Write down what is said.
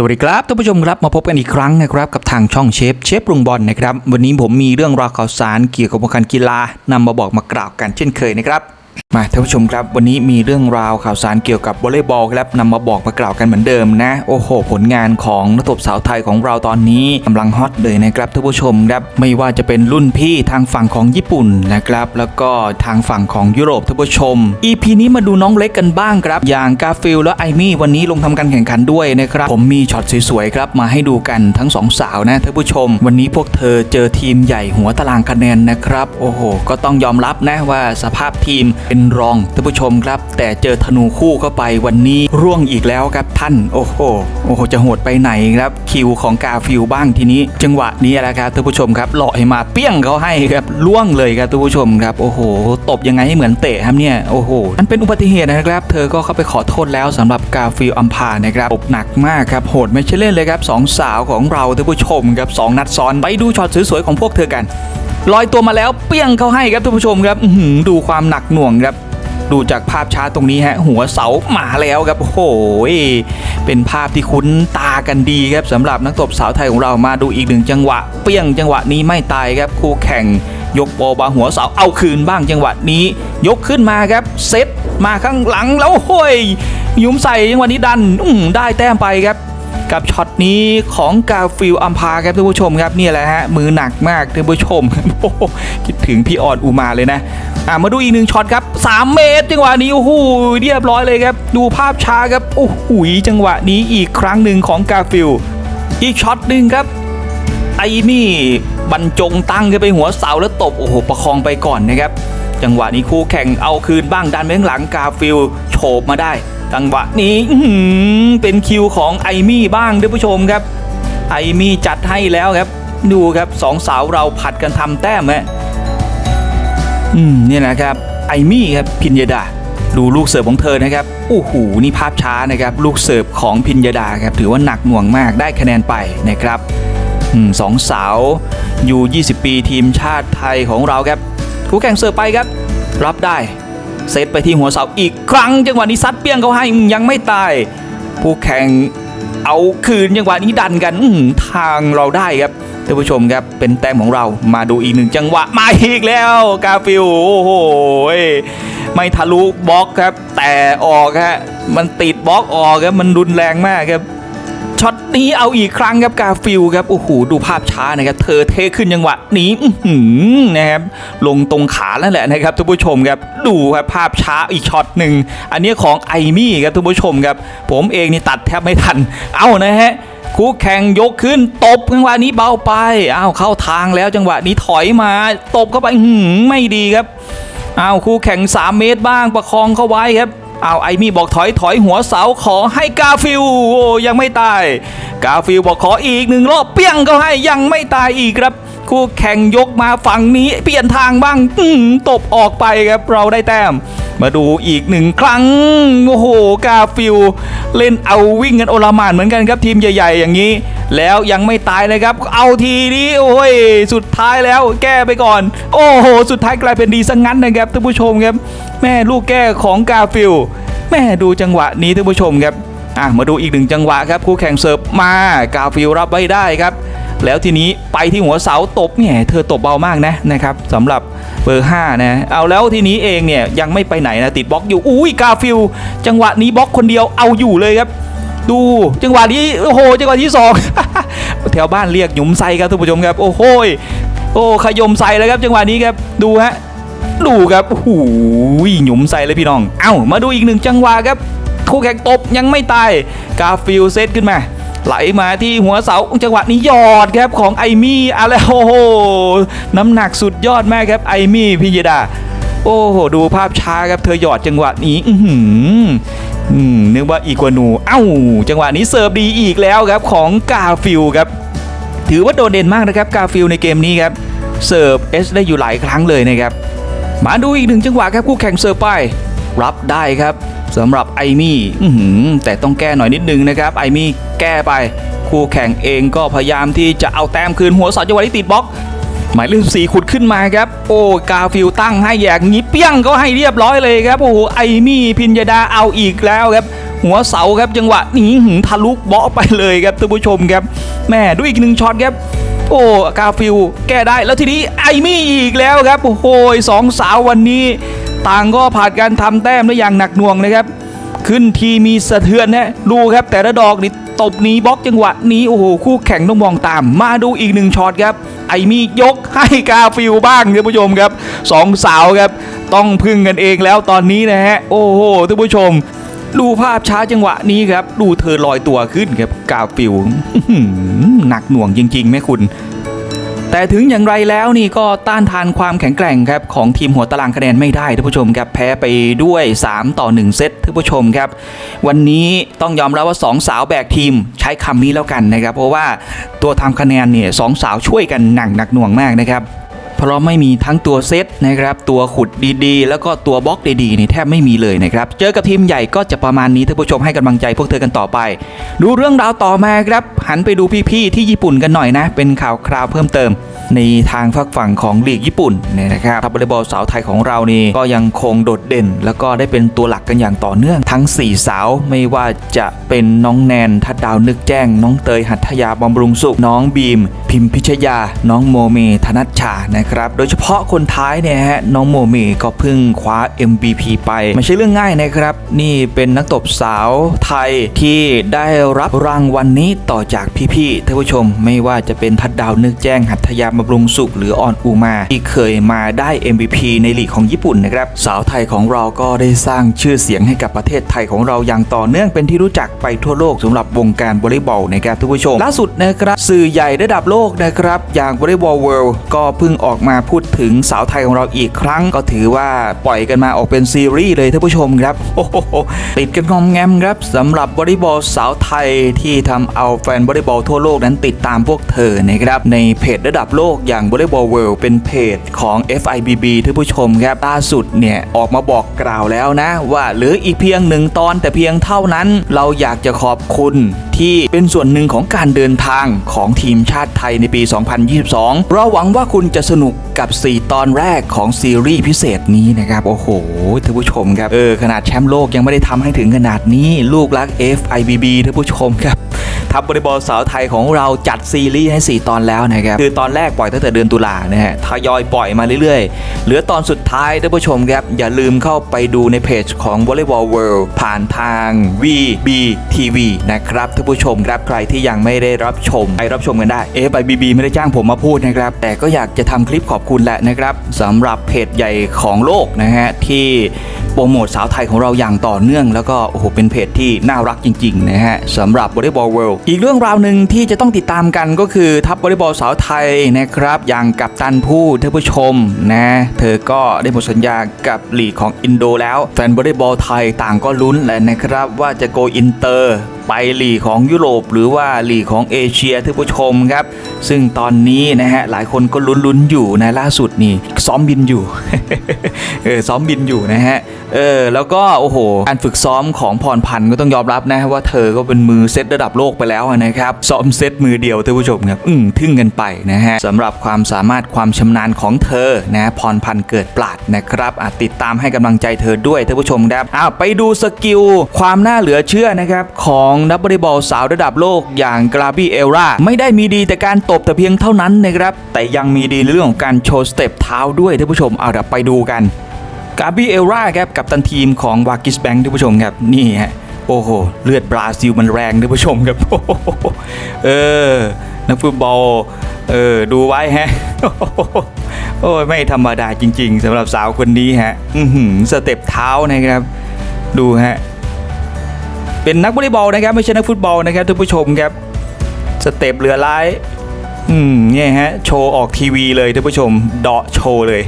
สวัสดีครับท่านผู้ชมครับมาพบกันอีกครั้งนะครับกับทางช่องเชฟเชฟรุงบอลนะครับวันนี้ผมมีเรื่องราวข่าวสารเกี่ยวกับวงการกีฬานำมาบอกมากล่าวกันเช่นเคยนะครับมาท่านผู้ชมครับวันนี้มีเรื่องราวข่าวสารเกี่ยวกับวอลเลย์บอลครับนำมาบอกมากล่าวกันเหมือนเดิมนะ โอ้โห ผลงานของนักตบสาวไทยของเราตอนนี้กำลังฮอตเลยนะครับท่านผู้ชมครับไม่ว่าจะเป็นรุ่นพี่ทางฝั่งของญี่ปุ่นนะครับแล้วก็ทางฝั่งของยุโรปท่านผู้ชม EP นี้มาดูน้องเล็กกันบ้างครับ อย่างกาฟิลและไอมี่วันนี้ลงทำการแข่งขันด้วยนะครับผมมีช็อตสวยๆครับมาให้ดูกันทั้งสองสาวนะท่านผู้ชม วันนี้พวกเธอเจอทีมใหญ่หัวตารางคะแนนนะครับโอ้โห ก็ต้องยอมรับนะว่าสภาพทีมเป็นรองท่านผู้ชมครับ แต่เจอธนูคู่เข้าไปวันนี้ร่วงอีกแล้วครับท่านโอ้โหโอ้โหจะโหดไปไหนครับคิวของกาฟิลบ้างทีนี้ จังหวะนี้แหละครับท่านผู้ชมครับเลาะให้มาเปี้ยงเขาให้ครับล่วงเลยครับท่านผู้ชมครับโอ้โห ตบยังไงให้เหมือนเตะครับเนี่ยโอ้โหมันเป็นอุบัติเหตุนะครับ เธอก็เข้าไปขอโทษแล้วสำหรับกาฟิลอัมพานะครับตบหนักมากครับโหดไม่ใช่เล่นเลยครับสองสาวของเราท่านผู้ชมครับสองนัดซ้อนไปดูช็อตสวยๆของพวกเธอกัน ลอยตัวมาแล้วเปี้ยงเขาให้ครับท่านผู้ชมครับดูความหนักหน่วงครับ ดูจากภาพช้าตรงนี้ฮะ หัวเสามาแล้วครับโอ้โหเป็นภาพที่คุ้นตากันดีครับสำหรับนักตบสาวไทยของเรามาดูอีกหนึ่งจังหวะ เปี้ยงจังหวะนี้ไม่ตายครับคู่แข่งยกโบบาหัวเสาเอาคืนบ้างจังหวะนี้ ยกขึ้นมาครับเซตมาข้างหลังแล้วโอ้ยยุ้มใส่จังหวะนี้ดันได้แต้มไปครับ กับช็อตนี้ของกาฟิลอัมพาครับท่านผู้ชมครับนี่แหละฮะมือหนักมากท่านผู้ชมคิดถึงพี่ออนอุมาเลยนะอะมาดูอีกหนึ่งช็อตครับ 3 เมตร จังหวะนี้โอ้โหเรียบร้อยเลยครับ ดูภาพช้าครับโอ้โหจังหวะนี้อีกครั้งหนึ่งของกาฟิลอีกช็อตหนึ่งครับไอ้นี่บรรจงตั้งขึ้นไปหัวเสาแล้วตบโอ้โหประคองไปก่อนนะครับ จังหวะนี้คู่แข่งเอาคืนบ้างดันไปข้างหลังกาฟิลโฉบมาได้ จังหวะนี้เป็นคิวของไอมี่บ้างท่านผู้ชมครับ ไอมี่จัดให้แล้วครับ ดูครับสองสาวเราผัดกันทำแต้มฮะอืมเนี่ยนะครับ ไอมี่ครับพิญญาดา ดูลูกเสิร์ฟของเธอนะครับโอ้โหนี่ภาพช้านะครับ ลูกเสิร์ฟของพิญญาดาครับถือว่าหนักหน่วงมากได้คะแนนไปนะครับอสองสาวอยู่ 20 ปีทีมชาติไทยของเราครับคู่แข่งเสิร์ฟไปครับ รับได้ เซตไปที่หัวเสาอีกครั้ง จังหวะนี้ซัดเปี้ยงเขาให้ยังไม่ตาย ผู้แข่งเอาคืนจังหวะนี้ดันกันทางเราได้ครับท่านผู้ชมครับเป็นแต้มของเรามาดูอีกหนึ่งจังหวะมาอีกแล้วกาฟิลโอ้โหไม่ทะลุบล็อกครับ แต่ออกฮะมันติดบล็อกออกครับมันรุนแรงมากครับ ช็อตนี้เอาอีกครั้งครับกาฟิลครับโอ้โหดูภาพช้านะครับเธอเทขึ้นจังหวะนี้นะครับลงตรงขาแล้วแหละนะครับท่านผู้ชมครับดูครับภาพช้าอีกช็อตหนึ่งอันนี้ของไอมี่ครับท่านผู้ชมครับ ผมเองนี่ตัดแทบไม่ทัน เอานะฮะคู่แข่งยกขึ้นตบจังหวะนี้เบาไปอ้าวเข้าทางแล้วจังหวะนี้ถอยมาตบเข้าไปหืไม่ดีครับอ้าวคู่แข่ง 3 เมตรบ้างประคองเข้าไว้ครับ เอาไอมี่บอกถอยถอยหัวเสาขอให้กาฟิลโอ้ยังไม่ตาย กาฟิลบอกขออีกหนึ่งรอบเปี้ยงเขาให้ยังไม่ตายอีกครับ คู่แข่งยกมาฝั่งนี้เปลี่ยนทางบ้างตบออกไปครับเราได้แต้ม มาดูอีกหนึ่งครั้งโอ้โหกาฟิลเล่นเอาวิ่งกันโอลหมานเหมือนกันครับทีมใหญ่ ๆ อย่างนี้ แล้วยังไม่ตายนะครับ เอาทีนี้โอ้ยสุดท้ายแล้วแก้ไปก่อน โอ้โห สุดท้ายกลายเป็นดีซะงั้นนะครับท่านผู้ชมครับ แม่ลูกแก้ของกาฟิลแม่ดูจังหวะนี้ท่านผู้ชมครับอะมาดูอีกหนึ่งจังหวะครับคู่แข่งเสิร์ฟมากาฟิลรับไว้ได้ครับ แล้วทีนี้ไปที่หัวเสาตบแหมเธอตบเบามากนะนะครับสำหรับเบอร์5นะเอาแล้วทีนี้เองเนี่ยยังไม่ไปไหนนะติดบล็อกอยู่อุ้ยกาฟิลจังหวะนี้บล็อกคนเดียวเอาอยู่เลยครับ ดูจังหวะนี้โอ้โหจังหวะที่สองแถวบ้านเรียกหยุมไซครับท่านผู้ชมครับ โอ้โหโอ้ขยมไซแล้วครับจังหวะนี้ครับดูฮะดูครับโอ้โหยุมไซเลยพี่น้อง เอ้า มาดูอีกหนึ่งจังหวะครับคู่แข่งตบยังไม่ตาย กาฟิลเซตขึ้นมา ไหลมาที่หัวเสาจังหวะนี้ยอดครับของไอมี่อะไรโอ้โห น้ำหนักสุดยอดมากครับไอมี่พิยดา โอ้โห ดูภาพช้าครับเธอหยอดจังหวะนี้ อื อืมนึกว่าอีกวานูเอ้า จังหวะนี้เสิร์ฟดีอีกแล้วครับของกาฟิลครับ ถือว่าโดดเด่นมากนะครับกาฟิลในเกมนี้ครับ เสิร์ฟเอสได้อยู่หลายครั้งเลยนะครับ มาดูอีกหนึ่งจังหวะครับคู่แข่งเสิร์ฟไป รับได้ครับสำหรับไอมี่แต่ต้องแก้หน่อยนิดนึงนะครับ ไอมี่แก้ไป คู่แข่งเองก็พยายามที่จะเอาแต้มคืนหัวเสาจังหวะที่ติดบล็อก หมายเลขสี่ขุดขึ้นมาครับ โอ้กาฟิลตั้งให้แยกงี้เปี้ยงก็ให้เรียบร้อยเลยครับโอ้โหไอมี่พิญญาดาเอาอีกแล้วครับ หัวเสาครับจังหวะนี้หืมทะลุเบาะไปเลยครับท่านผู้ชมครับแม่ดูอีกหนึ่งช็อตครับโอ้กาฟิลแก้ได้แล้วทีนี้ไอมี่อีกแล้วครับโอ้โหสองสาววันนี้ ต่างก็ผ่านการทำแต้มได้อย่างหนักหน่วงนะครับ ขึ้นทีมีสะเทือนนะดูครับแต่ละดอกนี่ตบหนีบล็อกจังหวะนี้โอ้โหคู่แข่งต้องมองตาม มาดูอีกหนึ่งช็อตครับ ไอมี่ยกให้กาฟิลบ้างท่านผู้ชมครับสองสาวครับ ต้องพึ่งกันเองแล้วตอนนี้นะฮะ โอ้โหท่านผู้ชม ดูภาพช้าจังหวะนี้ครับ ดูเธอลอยตัวขึ้นครับกาฟิลอื้อหือหนักหน่วงจริงๆไหมคุณ แต่ถึงอย่างไรแล้วนี่ก็ต้านทานความแข็งแกร่งครับของทีมหัวตารางคะแนนไม่ได้ท่านผู้ชมครับแพ้ไปด้วย 3 ต่อ 1 เซตท่านผู้ชมครับ วันนี้ต้องยอมรับว่า 2 สาวแบกทีมใช้คำนี้แล้วกันนะครับ เพราะว่าตัวทำคะแนนเนี่ยสองสาวช่วยกันหนักหนักหน่วงมากนะครับ เพราะไม่มีทั้งตัวเซตนะครับตัวขุดดีๆ แล้วก็ตัวบล็อกดีๆนี่แทบไม่มีเลยนะครับเจอกับทีมใหญ่ก็จะประมาณนี้ท่านผู้ชมให้กำลังใจพวกเธอกันต่อไป ดูเรื่องราวต่อมาครับหันไปดูพี่ๆที่ญี่ปุ่นกันหน่อยนะ เป็นข่าวคราวเพิ่มเติม ในทางฝักฝั่งของลีกญี่ปุ่นเนี่ยนะครับทัพวอลเลย์บอลสาวไทยของเรานี่ก็ยังคงโดดเด่น แล้วก็ได้เป็นตัวหลักกันอย่างต่อเนื่องทั้ง 4 สาวไม่ว่าจะเป็นน้องแนนทัดดาวนึกแจ้ง น้องเตยหัตถยาบำรุงสุข น้องบีม พิมพิชยา น้องโมเมธนัชชานะครับโดยเฉพาะคนท้ายเนี่ยฮะน้องโมเมก็เพิ่งคว้า MVP ไปไม่ใช่เรื่องง่ายนะครับ นี่เป็นนักตบสาวไทยที่ได้รับรางวัลนนี้ต่อจากพี่ๆท่านผู้ชม ไม่ว่าจะเป็นทัดดาวนึกแจ้งหัตถยาบำรุงสุขหรือออนอูมา ที่เคยมาได้ MVP ในลีกของญี่ปุ่นนะครับ สาวไทยของเราก็ได้สร้างชื่อเสียงให้กับประเทศไทยของเราอย่างต่อเนื่องเป็นที่รู้จักไปทั่วโลกสำหรับวงการวอลเลย์บอลนะครับท่านผู้ชม ล่าสุดนะครับสื่อใหญ่ระดับโลกนะครับอย่าง Volleyball World ก็เพิ่งออกมาพูดถึงสาวไทยของเราอีกครั้ง ก็ถือว่าปล่อยกันมาออกเป็นซีรีส์เลยท่านผู้ชมครับโอ้โหติดกันงอมแงมครับสำหรับวอลเลย์บอลสาวไทยที่ทำเอาแฟนวอลเลย์บอลทั่วโลกนั้นติดตามพวกเธอนะครับในเพจระดับโลกกอย่าง Volleyball World เป็นเพจของ FIBB ท่านผู้ชมครับล่าสุดเนี่ยออกมาบอกกล่าวแล้วนะ ว่าเหลืออีกเพียงหนึ่งตอนแต่เพียงเท่านั้น เราอยากจะขอบคุณที่เป็นส่วนหนึ่งของการเดินทางของทีมชาติไทยในปี 2022 เราหวังว่าคุณจะสนุกกับ 4 ตอนแรกของซีรีส์พิเศษนี้นะครับ โอ้โหท่านผู้ชมครับ เออ ขนาดแชมป์โลกยังไม่ได้ทำให้ถึงขนาดนี้ ลูกรัก FIBB ท่านผู้ชมครับ ทัพบริบอลสาวไทยของเราจัดซีรีส์ให้ 4 ตอนแล้วนะครับคือตอนแรกปล่อยตั้งแต่เดือนตุลานะฮะทยอยปล่อยมาเรื่อยๆ เหลือตอนสุดท้ายท่านผู้ชมครับ อย่าลืมเข้าไปดูในเพจของ Volleyball World ผ่านทาง VBTV นะครับท่านผู้ชมครับใครที่ยังไม่ได้รับชมไปรับชมกันได้ FIBB ไม่ได้จ้างผมมาพูดนะครับ แต่ก็อยากจะทำคลิปขอบคุณแหละนะครับสำหรับเพจใหญ่ของโลกนะฮะที่ ปรโมทสาวไทยของเราอย่างต่อเนื่อง แล้วก็โอ้โหเป็นเพจที่น่ารักจริงๆนะฮะสำหรับ Volleyball World อีกเรื่องราวหนึ่งที่จะต้องติดตามกันก็คือทัพวอลเลย์บอลสาวไทยนะครับอย่างกับตันผู้ท่านผู้ชมนะเธอก็ได้หมดสัญญากับลีกของอินโดแล้วแฟนวอลเลย์บอลไทยต่างก็ลุ้นแหละนะครับว่าจะโกอินเตอร์ ไปหลีกของยุโรป หรือว่าหลีกของเอเชียท่านผู้ชมครับ ซึ่งตอนนี้นะฮะหลายคนก็ลุ้นๆอยู่นะล่าสุดนี่ซ้อมบินอยู่เออซ้อมบินอยู่นะฮะเออแล้วก็โอ้โหการฝึกซ้อมของพรพันธ์ก็ต้องยอมรับนะว่าเธอก็เป็นมือเซตระดับโลกไปแล้วนะครับซ้อมเซตมือเดียวท่านผู้ชมครับอืมทึ่งกันไปนะฮะสำหรับความสามารถความชำนาญของเธอนะพรพันธ์เกิดปราดนะครับอะติดตามให้กำลังใจเธอด้วยท่านผู้ชมครับอ้าวไปดูสกิลความน่าเหลือเชื่อนะครับของนักบอลบอลสาวระดับโลกอย่างกราบีเอลราไม่ได้มีดีแต่การตบแต่เพียงเท่านั้นนะครับ แต่ยังมีดีในเรื่องของการโชว์สเต็ปเท้าด้วยท่านผู้ชมเอาเดี๋ยวไปดูกันกาบิเอลราครับกับตันทีมของวากิสแบงค์ท่านผู้ชมครับนี่ฮะโอ้โหเลือดบราซิลมันแรงท่านผู้ชมครับโอ้เออนักฟุตบอลเออดูไว้ฮะโอ้ยไม่ธรรมดาจริง ๆสำหรับสาวคนนี้ฮะสเต็ปเท้านะครับ ดูฮะ เป็นนักวอลเลย์บอลนะครับไม่ใช่นักฟุตบอลนะครับท่านผู้ชมครับสเต็ปเหลือร้ายอืมเนี่ยฮะโชว์ออกทีวีเลยท่านผู้ชมเดาะโชว์เลย